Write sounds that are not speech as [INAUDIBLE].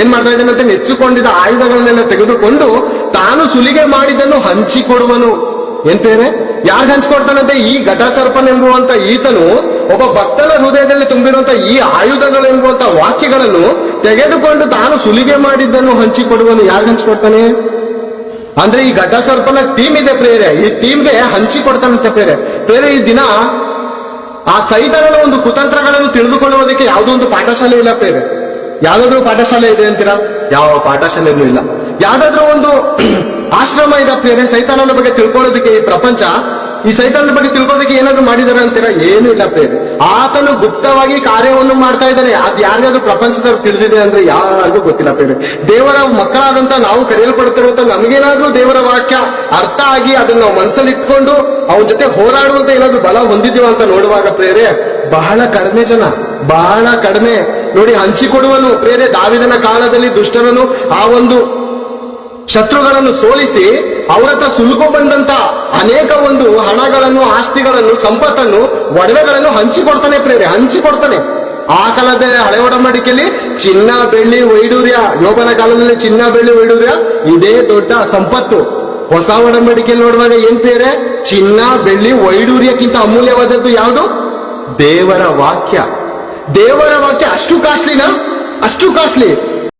ಏನ್ ಮಾಡ್ತಾ ಇದ್ದಾನಂತೆ ನೆಚ್ಚಿಕೊಂಡಿದ್ದ ಆಯುಧಗಳನ್ನೆಲ್ಲ ತೆಗೆದುಕೊಂಡು ತಾನು ಸುಲಿಗೆ ಮಾಡಿದ್ದನ್ನು ಹಂಚಿಕೊಡುವನು. ಕೊಡುವನು ಎಂತೇನೆ ಯಾರು ಹಂಚಿಕೊಡ್ತಾನಂತೆ? ಈ ಘಟಸರ್ಪನೆಂಬುವಂತ ಈತನು ಒಬ್ಬ ಭಕ್ತನ ಹೃದಯದಲ್ಲಿ ತುಂಬಿರುವಂತ ಈ ಆಯುಧಗಳೆಂಬುವಂತ ವಾಕ್ಯಗಳನ್ನು ತೆಗೆದುಕೊಂಡು ತಾನು ಸುಲಿಗೆ ಮಾಡಿದ್ದನ್ನು ಹಂಚಿಕೊಡುವನು. ಯಾರು ಹಂಚಿಕೊಡ್ತಾನೆ? ಅಂದ್ರೆ ಈ ಘಟಸರ್ಪನ ಟೀಮ್ ಇದೆ ಪ್ರೇರೆ ಈ ಟೀಮ್ಗೆ ಹಂಚಿಕೊಡ್ತಾನಂತೆ ಪ್ರೇರೆ ಪ್ರೇರೆ ಈ ದಿನ ಆ ಸೈತನ ಒಂದು ಕುತಂತ್ರಗಳನ್ನು ತಿಳಿದುಕೊಳ್ಳುವುದಕ್ಕೆ ಯಾವುದೋ ಒಂದು ಪಾಠಶಾಲೆ ಇಲ್ಲ ಪ್ರೇರೆ ಯಾವ್ದಾದ್ರು ಪಾಠಶಾಲೆ ಇದೆ ಅಂತೀರಾ? ಯಾವ ಪಾಠಶಾಲೆನೂ ಇಲ್ಲ. ಯಾವ್ದಾದ್ರು ಒಂದು [CLEARS THROAT] ಆಶ್ರಮ ಇದೆ ಪ್ರೇರೆ ಸೈತಾನನ ಬಗ್ಗೆ ತಿಳ್ಕೊಳ್ಳೋದಕ್ಕೆ ಈ ಪ್ರಪಂಚ, ಈ ಸೈತಾನನ ಬಗ್ಗೆ ತಿಳ್ಕೊಳ್ಳೋದಕ್ಕೆ ಏನಾದ್ರು ಮಾಡಿದಾರೆ ಅಂತೀರಾ? ಏನು ಇಲ್ಲ ಪ್ರೇರೆ ಆತನು ಗುಪ್ತವಾಗಿ ಕಾರ್ಯವನ್ನು ಮಾಡ್ತಾ ಇದ್ದಾನೆ. ಅದ್ ಯಾರಿಗಾದ್ರೂ ಪ್ರಪಂಚದಲ್ಲಿ ತಿಳಿದಿದೆ ಅಂದ್ರೆ ಯಾರಿಗೂ ಗೊತ್ತಿಲ್ಲ ಪ್ರೇರೆ ದೇವರ ಮಕ್ಕಳಾದಂತ ನಾವು ಕರೆಯಲ್ಪಡ್ತಿರುವಂತ ನಮಗೇನಾದ್ರೂ ದೇವರ ವಾಕ್ಯ ಅರ್ಥ ಆಗಿ ಅದನ್ನ ನಾವು ಮನಸ್ಸಲ್ಲಿ ಇಟ್ಕೊಂಡು ಅವನ ಜೊತೆ ಹೋರಾಡುವಂತ ಏನಾದ್ರು ಬಲ ಹೊಂದಿದ್ದೀವ ಅಂತ ನೋಡುವಾಗ ಪ್ರೇರೆ ಬಹಳ ಕಡಿಮೆ ಜನ, ಬಹಳ ಕಡಿಮೆ ನೋಡಿ ಹಂಚಿಕೊಡುವನು ಪ್ರೇರೆ ದಾವಿದನ ಕಾಲದಲ್ಲಿ ದುಷ್ಟರನ್ನು ಆ ಒಂದು ಶತ್ರುಗಳನ್ನು ಸೋಲಿಸಿ ಅವ್ರ ಸುಲುಕು ಬಂದಂತ ಅನೇಕ ಒಂದು ಹಣಗಳನ್ನು, ಆಸ್ತಿಗಳನ್ನು, ಸಂಪತ್ತನ್ನು, ಒಡವೆಗಳನ್ನು ಹಂಚಿಕೊಡ್ತಾನೆ ಪ್ರೇರೆ ಹಂಚಿಕೊಡ್ತಾನೆ ಆ ಕಾಲದ ಹಳೆ ಒಡಂಬಡಿಕೆಯಲ್ಲಿ ಚಿನ್ನ, ಬೆಳ್ಳಿ, ವೈಡೂರ್ಯ, ಯೋಬನ ಕಾಲದಲ್ಲಿ ಚಿನ್ನ, ಬೆಳ್ಳಿ, ವೈಡೂರ್ಯ, ಇದೇ ದೊಡ್ಡ ಸಂಪತ್ತು. ಹೊಸ ಒಡಂಬಡಿಕೆ ನೋಡುವಾಗ ಏನ್ ಬೇರೆ ಚಿನ್ನ, ಬೆಳ್ಳಿ, ವೈಡೂರ್ಯಕ್ಕಿಂತ ಅಮೂಲ್ಯವಾದದ್ದು ಯಾವುದು? ದೇವರ ವಾಕ್ಯ. ದೇವರ ವಾಕ್ಯ ಅಷ್ಟು ಕಾಸ್ಟ್ಲಿನಾ ಅಷ್ಟು ಕಾಸ್ಟ್ಲಿ